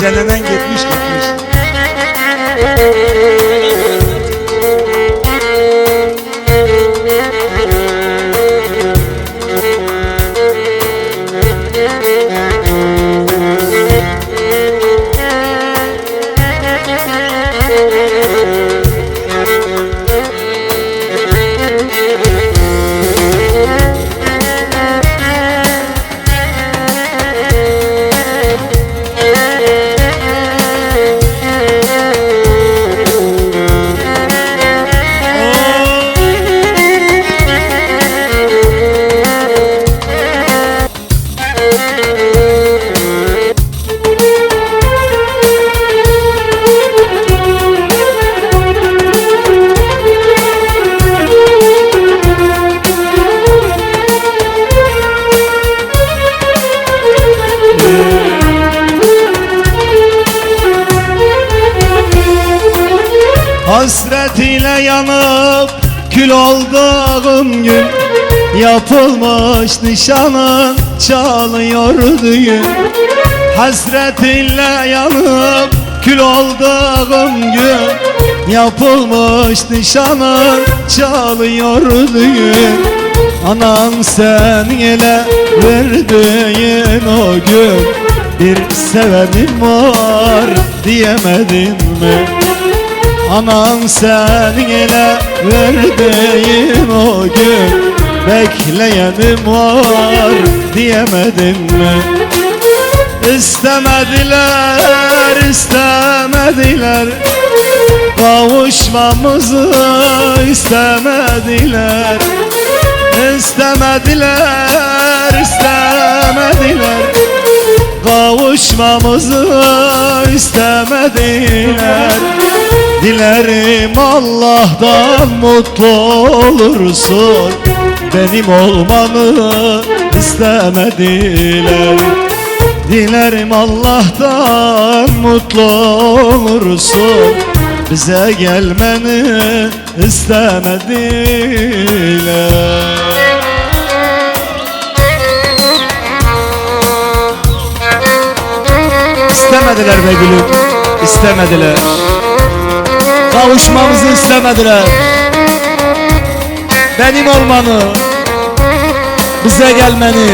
Ecelenen gitmiş gitmiş. Hasret ile yanıp kül olduğum gün. Yapılmış nişanın çalıyor düğün Hasret ile yanıp kül olduğum gün. Yapılmış nişanın çalıyor düğün Anan sen ele verdiğin o gün. Bir sevenim var diyemedin mi? Anan sen ele verdiğin o gün? Bekleyenim var diyemedin mi? İstemediler, istemediler. Kavuşmamızı istemediler. İstemediler, istemediler. Kavuşmamızı istemediler Dilerim Allah'tan mutlu olursun. Benim olmanı istemediler Dilerim. Allah'tan mutlu olursun. Bize gelmeni istemediler İstemediler be gülüm istemediler Kavuşmamızı istemediler. Benim olmanı Bize gelmeni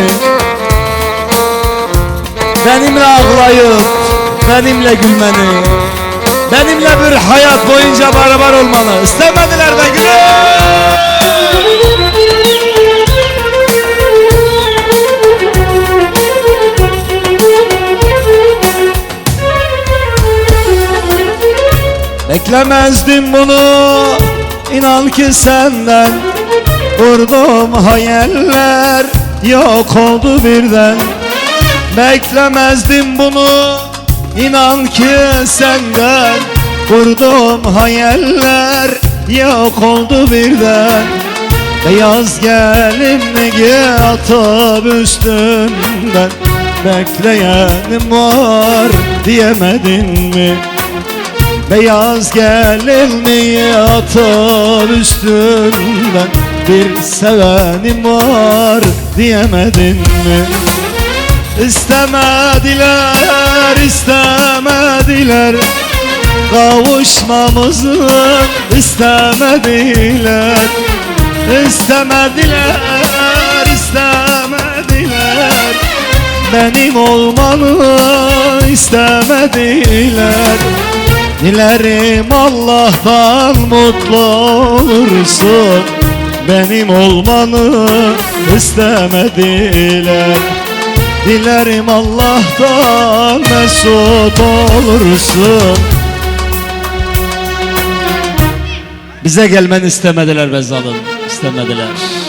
Benimle ağlayıp Benimle gülmeni Benimle bir hayat boyunca beraber olmanı istemediler be gülüm Beklemezdim bunu. İnan ki senden Vurdum hayaller yok oldu birden. Beklemezdim bunu. İnan ki senden Vurdum hayaller yok oldu birden. Beyaz gelinliği atıp üstünden Bekleyenim var diyemedin mi? Beyaz gelinliği atıp üstünden Bir sevenim var diyemedin mi? İstemediler, istemediler. Kavuşmamızı istemediler. İstemediler, istemediler. Benim olmanı istemediler Dilerim Allah'tan mutlu olursun. Benim olmanı istemediler. Dilerim Allah'tan mesut olursun. Bize gelmeni istemediler be zalim istemediler